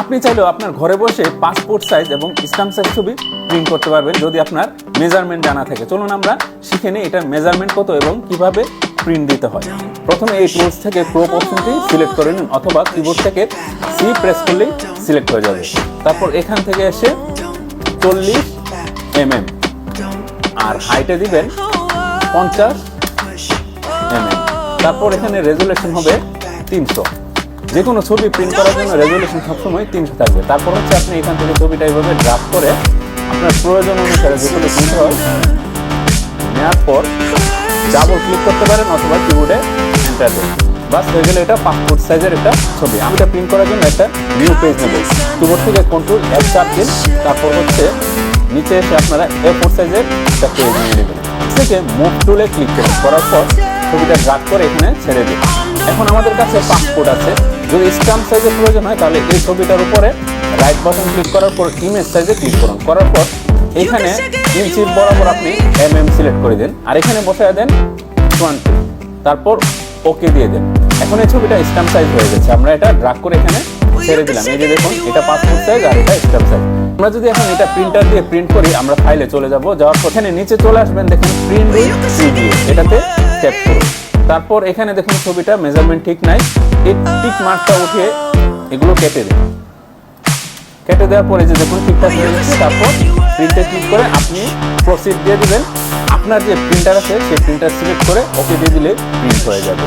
আপনি চাইলেও আপনার ঘরে বসে পাসপোর্ট সাইজ এবং স্ট্যাম্প সাইজ ছবি প্রিন্ট করতে পারবেন যদি আপনার মেজারমেন্ট জানা থাকে। চলুন আমরা শিখে নিই এটার মেজারমেন্ট কত এবং কীভাবে প্রিন্ট দিতে হয়। প্রথমে এই টুলস থেকে ক্রপ অপশনটি সিলেক্ট করে নিন অথবা কিবোর্ড থেকে সি প্রেস করলেই সিলেক্ট হয়ে যাবে। তারপর এখান থেকে এসে চল্লিশ এম এম আর হাইটে দিবেন পঞ্চাশ এমএম তারপর এখানে রেজুলেশন হবে তিনশো। যে কোনো ছবি প্রিন্ট করার জন্য রেজুলেশন সবসময় তিনশো থাকবে। তারপর হচ্ছে আপনি এখান থেকে ছবিটা এইভাবে ড্রাফট করে আপনার প্রয়োজন অনুসারে যেগুলো প্রিন্ট হয় নেওয়ার পর ডাবল ক্লিক করতে পারেন অথবা কিবোর্ডে এন্টার দেন বাস হয়ে গেলে এটা পাসপোর্ট সাইজের একটা ছবি। আমি এটা প্রিন্ট করার জন্য একটা নিউ পেজ নেব। কিবোর্ড থেকে কন্ট্রোল এক চাপ দিন তারপর হচ্ছে নিচে এসে আপনারা এ ফোর সাইজের একটা পেজ নিয়ে নেবেন। থেকে মুভ টুলে ক্লিক করুন। করার পর ছবিটা ড্রাগ করে এখানে ছেড়ে দিন। এখন আমাদের কাছে পাসপোর্ট আছে। যদি স্ট্যাম্প সাইজের প্রয়োজন হয়, তাহলে এই ছবিটার উপরে রাইট বাটন ক্লিক করার পর ইমেজ সাইজে ক্লিক করুন। করার পর এখানে ইঞ্চির বরাবর আপনি এম এম সিলেক্ট করে দেন। আর এখানে বসায় দেন টোয়েন্টি তারপর ওকে দিয়ে দেন। এখন এই ছবিটা স্ট্যাম্প সাইজ হয়ে গেছে। আমরা এটা ড্রাগ করে এখানে ছেড়ে দিলাম। এই যে দেখুন, এটা পাসপোর্ট সাইজ আর এটা স্ট্যাম্প সাইজ আমরা যদি এখন এটা প্রিন্টার দিয়ে প্রিন্ট করি, আমরা ফাইলে চলে যাব। যাওয়ার এখানে নিচে চলে আসবেন, দেখুন প্রিন্ট এটাতে ট্যাপ করুন। তারপর এখানে দেখুন ছবিটা মেজারমেন্ট ঠিক নাই। এই টিক মার্কটা উঠিয়ে এগুলো কেটে দেয় কেটে দেওয়ার পরে যে দেখুন ঠিকঠাক হয়ে গেছে, তারপর প্রিন্টে ক্লিক করে আপনি প্রসিড দিয়ে দেবেন। আপনার যে প্রিন্টার আছে, সেই প্রিন্টার সিলেক্ট করে ওকে দিয়ে দিলে প্রিন্ট হয়ে যাবে।